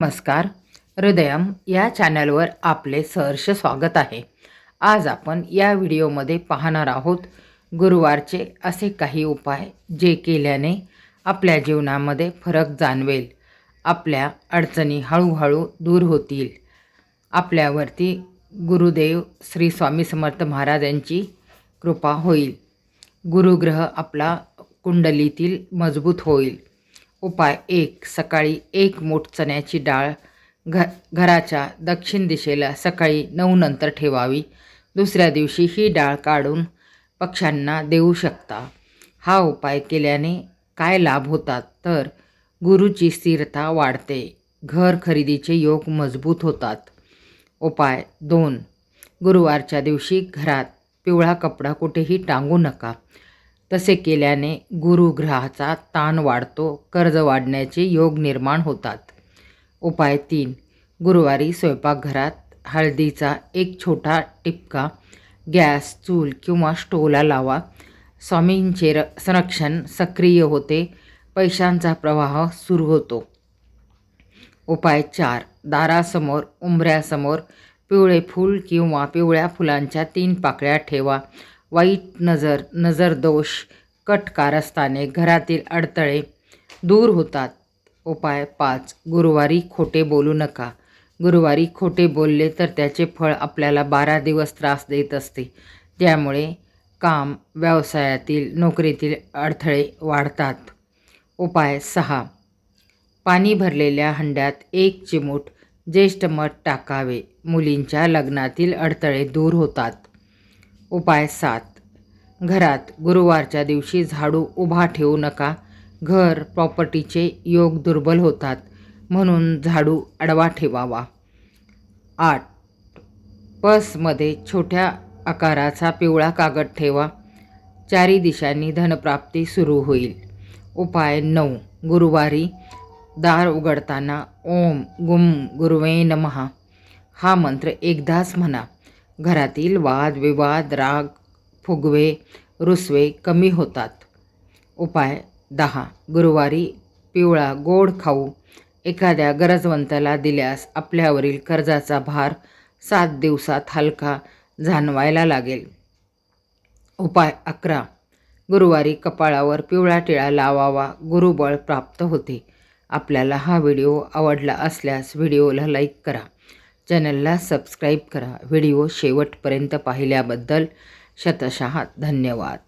नमस्कार. हृदयम या चॅनलवर आपले सहर्ष स्वागत आहे. आज आपण या व्हिडिओमध्ये पाहणार आहोत गुरुवारचे असे काही उपाय जे केल्याने आपल्या जीवनामध्ये फरक जाणवेल. आपल्या अडचणी हळूहळू दूर होतील. आपल्यावरती गुरुदेव श्री स्वामी समर्थ महाराज यांची कृपा होईल. गुरुग्रह आपला कुंडलीतील मजबूत होईल. उपाय एक सकाळी एक मोठ चण्याची डाळ घ घराच्या दक्षिण दिशेला सकाळी नऊ नंतर ठेवावी. दुसऱ्या दिवशी ही डाळ काढून पक्ष्यांना देऊ शकता. हा उपाय केल्याने काय लाभ होतात? तर गुरुची स्थिरता वाढते. घर खरेदीचे योग मजबूत होतात. उपाय दोन गुरुवारच्या दिवशी घरात पिवळा कपडा कुठेही टांगू नका. तसे केल्याने गुरुग्रहाचा ताण वाढतो कर्ज वाढण्याचे योग निर्माण होतात. उपाय तीन. गुरुवारी स्वयंपाकघरात हळदीचा एक छोटा टिपका गॅस चूल किंवा स्टोला लावा. स्वामींचे र संरक्षण सक्रिय होते पैशांचा प्रवाह सुरू होतो. उपाय चार. दारासमोर उंबऱ्यासमोर पिवळे फूल किंवा पिवळ्या फुलांच्या तीन पाकळ्या ठेवा. वाईट नजर नजरदोष कट कारस्थाने घरातील अडथळे दूर होतात. उपाय पाच. गुरुवारी खोटे बोलू नका. गुरुवारी खोटे बोलले तर त्याचे फळ आपल्याला बारा दिवस त्रास देत असते. त्यामुळे काम व्यवसायातील नोकरीतील अडथळे वाढतात. उपाय सहा. पाणी भरलेल्या हंड्यात एक चिमूट ज्येष्ठ मठ टाकावे. मुलींच्या लग्नातील अडथळे दूर होतात. उपाय सात. घरात गुरुवारच्या दिवशी झाडू उभा ठेवू नका. घर प्रॉपर्टीचे योग दुर्बल होतात म्हणून झाडू आडवा ठेवावा. आठ. पर्समध्ये छोट्या आकाराचा पिवळा कागद ठेवा. चारी दिशांनी धनप्राप्ती सुरू होईल. उपाय नऊ. गुरुवारी दार उघडताना ओम गुम गुरुवे नमहा हा मंत्र एकदाच म्हणा. घरातील वाद विवाद राग फुगवे रुसवे कमी होतात. उपाय दहा. गुरुवारी पिवळा गोड खाऊ. एखाद्या गरजवंताला दिल्यास आपल्यावरील कर्जाचा भार सात दिवसात हलका जाणवायला लागेल. उपाय अकरा. गुरुवारी कपाळावर पिवळा टिळा लावावा. गुरुबळ प्राप्त होते. आपल्याला हा व्हिडिओ आवडला असल्यास व्हिडिओला लाईक करा. चॅनलला सबस्क्राईब करा. व्हिडिओ शेवटपर्यंत पाहिल्याबद्दल शतशः धन्यवाद.